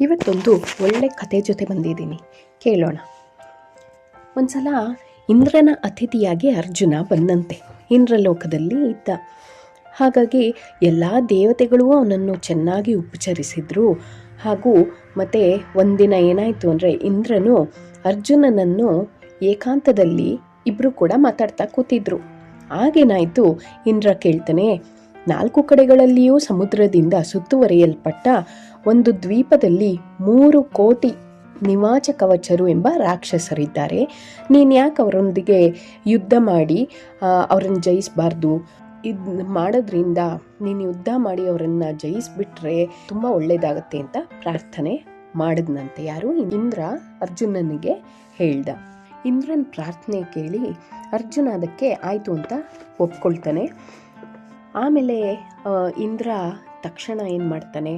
ಇವತ್ತೊಂದು ಒಳ್ಳೆ ಕತೆ ಜೊತೆ ಬಂದಿದ್ದೀನಿ. ಕೇಳೋಣ. ಒಂದ್ಸಲ ಇಂದ್ರನ ಅತಿಥಿಯಾಗಿ ಅರ್ಜುನ ಬಂದಂತೆ. ಇಂದ್ರಲೋಕದಲ್ಲಿ ಇದ್ದ. ಹಾಗಾಗಿ ಎಲ್ಲ ದೇವತೆಗಳು ಅವನನ್ನು ಚೆನ್ನಾಗಿ ಉಪಚರಿಸಿದ್ರು. ಹಾಗೂ ಮತ್ತೆ ಒಂದಿನ ಏನಾಯಿತು ಅಂದರೆ ಇಂದ್ರನು ಅರ್ಜುನನನ್ನು ಏಕಾಂತದಲ್ಲಿ ಇಬ್ಬರು ಕೂಡ ಮಾತಾಡ್ತಾ ಕೂತಿದ್ರು. ಆಗೇನಾಯಿತು ಇಂದ್ರ ಕೇಳ್ತಾನೆ, ನಾಲ್ಕು ಕಡೆಗಳಲ್ಲಿಯೂ ಸಮುದ್ರದಿಂದ ಸುತ್ತುವರಿಯಲ್ಪಟ್ಟ ಒಂದು ದ್ವೀಪದಲ್ಲಿ ಮೂರು ಕೋಟಿ ನಿವಾಚ ಕವಚರು ಎಂಬ ರಾಕ್ಷಸರಿದ್ದಾರೆ. ನೀನು ಯಾಕೆ ಅವರೊಂದಿಗೆ ಯುದ್ಧ ಮಾಡಿ ಅವರನ್ನು ಜಯಿಸಬಾರ್ದು? ಇದು ಮಾಡೋದ್ರಿಂದ ನೀನು ಯುದ್ಧ ಮಾಡಿ ಅವರನ್ನು ಜಯಿಸಿಬಿಟ್ರೆ ತುಂಬ ಒಳ್ಳೆಯದಾಗತ್ತೆ ಅಂತ ಪ್ರಾರ್ಥನೆ ಮಾಡಿದ್ನಂತೆ ಯಾರು? ಇಂದ್ರ ಅರ್ಜುನನಿಗೆ ಹೇಳ್ದ. ಇಂದ್ರನ ಪ್ರಾರ್ಥನೆ ಕೇಳಿ ಅರ್ಜುನ ಅದಕ್ಕೆ ಆಯಿತು ಅಂತ ಒಪ್ಕೊಳ್ತಾನೆ. ಆಮೇಲೆ ಇಂದ್ರ ತಕ್ಷಣ ಏನು ಮಾಡ್ತಾನೆ?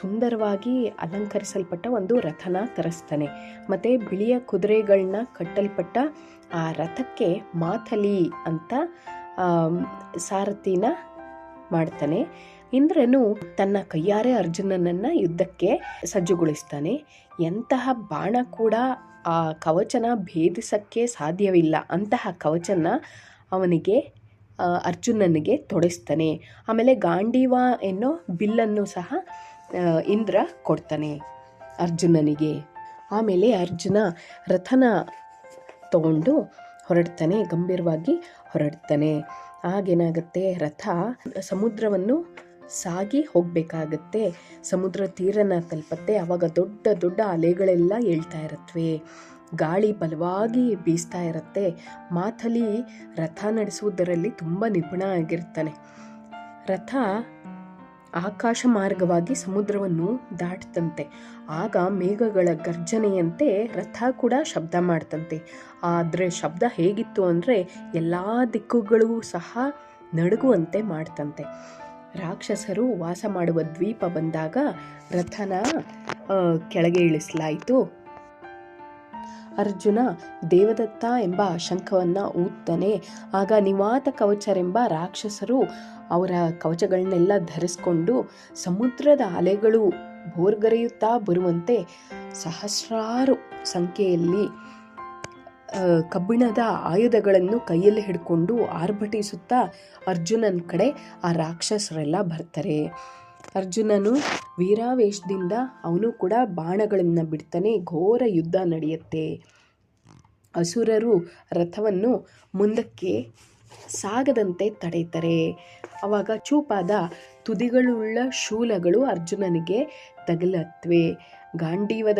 ಸುಂದರವಾಗಿ ಅಲಂಕರಿಸಲ್ಪಟ್ಟ ಒಂದು ರಥನ ತರಿಸ್ತಾನೆ ಮತ್ತು ಬಿಳಿಯ ಕುದುರೆಗಳನ್ನ ಕಟ್ಟಲ್ಪಟ್ಟ ಆ ರಥಕ್ಕೆ ಮಾಥಲಿ ಅಂತ ಸಾರಥಿನ ಮಾಡ್ತಾನೆ. ಇಂದ್ರನು ತನ್ನ ಕೈಯಾರೆ ಅರ್ಜುನನನ್ನು ಯುದ್ಧಕ್ಕೆ ಸಜ್ಜುಗೊಳಿಸ್ತಾನೆ. ಎಂತಹ ಬಾಣ ಕೂಡ ಆ ಕವಚನ ಭೇದಿಸಕ್ಕೆ ಸಾಧ್ಯವಿಲ್ಲ. ಅಂತಹ ಕವಚನ ಅವನಿಗೆ ಅರ್ಜುನನಿಗೆ ತೊಡಿಸ್ತಾನೆ. ಆಮೇಲೆ ಗಾಂಡೀವ ಎನ್ನೋ ಬಿಲ್ಲನ್ನು ಸಹ ಇಂದ್ರ ಕೊಡ್ತಾನೆ ಅರ್ಜುನನಿಗೆ. ಆಮೇಲೆ ಅರ್ಜುನ ರಥನ ತಗೊಂಡು ಹೊರಡ್ತಾನೆ, ಗಂಭೀರವಾಗಿ ಹೊರಡ್ತಾನೆ. ಆಗೇನಾಗುತ್ತೆ ರಥ ಸಮುದ್ರವನ್ನು ಸಾಗಿ ಹೋಗಬೇಕಾಗತ್ತೆ. ಸಮುದ್ರ ತೀರನ ತಲುಪತ್ತೆ. ಆವಾಗ ದೊಡ್ಡ ದೊಡ್ಡ ಅಲೆಗಳೆಲ್ಲ ಏಳ್ತಾ ಇರತ್ವೆ. ಗಾಳಿ ಬಲವಾಗಿ ಬೀಸ್ತಾ ಇರುತ್ತೆ. ಮಾಥಲಿ ರಥ ನಡೆಸುವುದರಲ್ಲಿ ತುಂಬ ನಿಪುಣ ಆಗಿರ್ತಾನೆ ರಥ ಆಕಾಶ ಮಾರ್ಗವಾಗಿ ಸಮುದ್ರವನ್ನು ದಾಟ್ತಂತೆ ಆಗ ಮೇಘಗಳ ಗರ್ಜನೆಯಂತೆ ರಥ ಕೂಡ ಶಬ್ದ ಮಾಡ್ತಂತೆ. ಆದರೆ ಶಬ್ದ ಹೇಗಿತ್ತು ಅಂದರೆ ಎಲ್ಲ ದಿಕ್ಕುಗಳು ಸಹ ನಡುಗುವಂತೆ ಮಾಡ್ತಂತೆ. ರಾಕ್ಷಸರು ವಾಸ ಮಾಡುವ ದ್ವೀಪ ಬಂದಾಗ ರಥನ ಕೆಳಗೆ ಇಳಿಸಲಾಯಿತು. ಅರ್ಜುನ, ದೇವದತ್ತ ಎಂಬ ಶಂಖವನ್ನು ಊದ್ತಾನೆ. ಆಗ ನಿವಾತ ಕವಚರೆಂಬ ರಾಕ್ಷಸರು ಅವರ ಕವಚಗಳನ್ನೆಲ್ಲ ಧರಿಸ್ಕೊಂಡು ಸಮುದ್ರದ ಅಲೆಗಳು ಬೋರ್ಗರೆಯುತ್ತಾ ಬರುವಂತೆ ಸಹಸ್ರಾರು ಸಂಖ್ಯೆಯಲ್ಲಿ ಕಬ್ಬಿಣದ ಆಯುಧಗಳನ್ನು ಕೈಯಲ್ಲಿ ಹಿಡ್ಕೊಂಡು ಆರ್ಭಟಿಸುತ್ತಾ ಅರ್ಜುನನ ಕಡೆ ಆ ರಾಕ್ಷಸರೆಲ್ಲ ಬರ್ತಾರೆ. ಅರ್ಜುನನು ವೀರಾವೇಶದಿಂದ ಅವನು ಕೂಡ ಬಾಣಗಳನ್ನು ಬಿಡ್ತಾನೆ, ಘೋರ ಯುದ್ಧ ನಡೆಯುತ್ತೆ. ಅಸುರರು ರಥವನ್ನು ಮುಂದಕ್ಕೆ ಸಾಗದಂತೆ ತಡೆಯುತ್ತಾರೆ. ಅವಾಗ ಚೂಪಾದ ತುದಿಗಳುಳ್ಳ ಶೂಲಗಳು ಅರ್ಜುನನಿಗೆ ತಗಲತ್ವೆ ಗಾಂಡೀವದ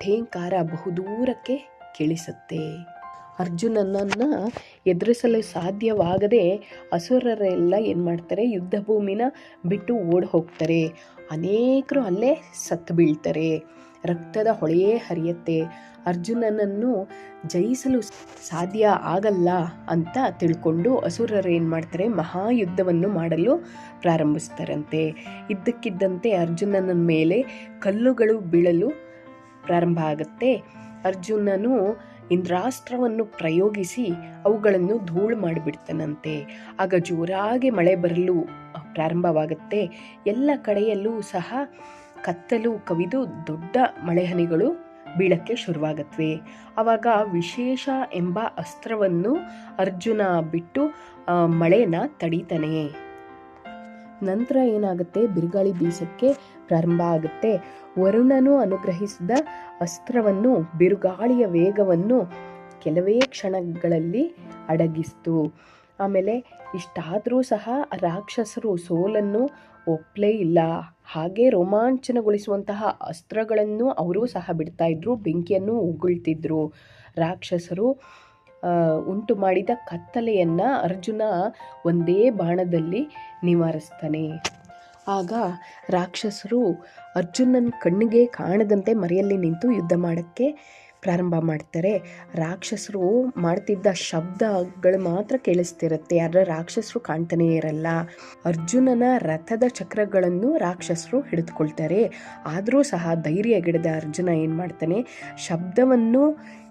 ಠೇಂಕಾರ ಬಹುದೂರಕ್ಕೆ ಕೇಳಿಸುತ್ತೆ. ಅರ್ಜುನನನ್ನು ಎದುರಿಸಲು ಸಾಧ್ಯವಾಗದೆ ಅಸುರರೆಲ್ಲ ಏನು ಮಾಡ್ತಾರೆ? ಯುದ್ಧ ಭೂಮಿನ ಬಿಟ್ಟು ಓಡಿ ಹೋಗ್ತಾರೆ. ಅನೇಕರು ಅಲ್ಲೇ ಸತ್ತು ಬೀಳ್ತಾರೆ. ರಕ್ತದ ಹೊಳೆಯೇ ಹರಿಯುತ್ತೆ. ಅರ್ಜುನನನ್ನು ಜಯಿಸಲು ಸಾಧ್ಯ ಆಗಲ್ಲ ಅಂತ ತಿಳ್ಕೊಂಡು ಅಸುರರು ಏನು ಮಾಡ್ತಾರೆ? ಮಹಾಯುದ್ಧವನ್ನು ಮಾಡಲು ಪ್ರಾರಂಭಿಸ್ತಾರಂತೆ. ಇದ್ದಕ್ಕಿದ್ದಂತೆ ಅರ್ಜುನನ ಮೇಲೆ ಕಲ್ಲುಗಳು ಬೀಳಲು ಪ್ರಾರಂಭ ಆಗುತ್ತೆ. ಅರ್ಜುನನು ಇಂದ್ರಾಸ್ತ್ರವನ್ನು ಪ್ರಯೋಗಿಸಿ ಅವುಗಳನ್ನು ಧೂಳು ಮಾಡಿಬಿಡ್ತಾನಂತೆ. ಆಗ ಜೋರಾಗಿ ಮಳೆ ಬರಲು ಪ್ರಾರಂಭವಾಗುತ್ತೆ. ಎಲ್ಲ ಕಡೆಯಲ್ಲೂ ಸಹ ಕತ್ತಲು ಕವಿದು ದೊಡ್ಡ ಮಳೆಹನಿಗಳು ಬೀಳಕ್ಕೆ ಶುರುವಾಗತ್ವೆ. ಆವಾಗ ವಿಶೇಷ ಎಂಬ ಅಸ್ತ್ರವನ್ನು ಅರ್ಜುನ ಬಿಟ್ಟು ಮಳೆನ ತಡೀತಾನೆ. ನಂತರ ಏನಾಗುತ್ತೆ? ಬಿರುಗಾಳಿ ಬೀಸಕ್ಕೆ ಪ್ರಾರಂಭ ಆಗುತ್ತೆ. ವರುಣನು ಅನುಗ್ರಹಿಸಿದ ಅಸ್ತ್ರವನ್ನು, ಬಿರುಗಾಳಿಯ ವೇಗವನ್ನು ಕೆಲವೇ ಕ್ಷಣಗಳಲ್ಲಿ ಅಡಗಿಸ್ತು. ಆಮೇಲೆ ಇಷ್ಟಾದರೂ ಸಹ ರಾಕ್ಷಸರು ಸೋಲನ್ನು ಒಪ್ಪಲೇ ಇಲ್ಲ. ಹಾಗೆ ರೋಮಾಂಚನಗೊಳಿಸುವಂತಹ ಅಸ್ತ್ರಗಳನ್ನು ಅವರೂ ಸಹ ಬಿಡ್ತಾ ಇದ್ರು, ಬೆಂಕಿಯನ್ನು ಉಗುಳ್ತಿದ್ರು. ರಾಕ್ಷಸರು ಉಂಟು ಮಾಡಿದ ಕತ್ತಲೆಯನ್ನು ಅರ್ಜುನ ಒಂದೇ ಬಾಣದಲ್ಲಿ ನಿವಾರಿಸ್ತಾನೆ. ಆಗ ರಾಕ್ಷಸರು ಅರ್ಜುನನ ಕಣ್ಣಿಗೆ ಕಾಣದಂತೆ ಮರೆಯಲ್ಲಿ ನಿಂತು ಯುದ್ಧ ಮಾಡೋಕ್ಕೆ ಪ್ರಾರಂಭ ಮಾಡ್ತಾರೆ. ರಾಕ್ಷಸರು ಮಾಡ್ತಿದ್ದ ಶಬ್ದಗಳು ಮಾತ್ರ ಕೇಳಿಸ್ತಿರುತ್ತೆ, ಆದರೆ ರಾಕ್ಷಸರು ಕಾಣ್ತಾನೇ ಇರಲ್ಲ. ಅರ್ಜುನನ ರಥದ ಚಕ್ರಗಳನ್ನು ರಾಕ್ಷಸರು ಹಿಡಿದುಕೊಳ್ತಾರೆ. ಆದರೂ ಸಹ ಧೈರ್ಯಗೆಡದ ಅರ್ಜುನ ಏನು ಮಾಡ್ತಾನೆ, ಶಬ್ದವನ್ನು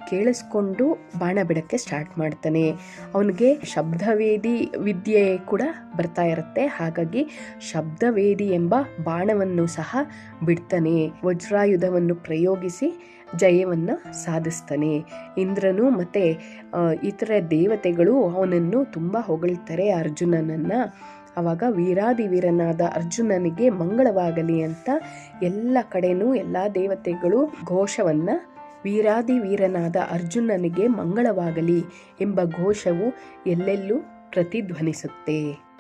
ಕೇಳಿಸ್ಕೊಂಡು ಬಾಣ ಬಿಡಕ್ಕೆ ಸ್ಟಾರ್ಟ್ ಮಾಡ್ತಾನೆ. ಅವನಿಗೆ ಶಬ್ದವೇದಿ ವಿದ್ಯೆ ಕೂಡ ಬರ್ತಾ ಇರುತ್ತೆ. ಹಾಗಾಗಿ ಶಬ್ದವೇದಿ ಎಂಬ ಬಾಣವನ್ನು ಸಹ ಬಿಡ್ತಾನೆ. ವಜ್ರಾಯುಧವನ್ನು ಪ್ರಯೋಗಿಸಿ ಜಯವನ್ನು ಸಾಧಿಸ್ತಾನೆ. ಇಂದ್ರನು ಮತ್ತೆ ಇತರ ದೇವತೆಗಳು ಅವನನ್ನು ತುಂಬ ಹೊಗಳ್ತಾರೆ ಅರ್ಜುನನನ್ನ. ಅವಾಗ ವೀರಾದಿ ವೀರನಾದ ಅರ್ಜುನನಿಗೆ ಮಂಗಳವಾಗಲಿ ಅಂತ ಎಲ್ಲ ಕಡೆನೂ ಎಲ್ಲ ದೇವತೆಗಳು ಘೋಷವನ್ನ ವೀರಾದಿ ವೀರನಾದ ಅರ್ಜುನನಿಗೆ ಮಂಗಳವಾಗಲಿ ಎಂಬ ಘೋಷವು ಎಲ್ಲೆಲ್ಲೂ ಪ್ರತಿಧ್ವನಿಸುತ್ತೆ.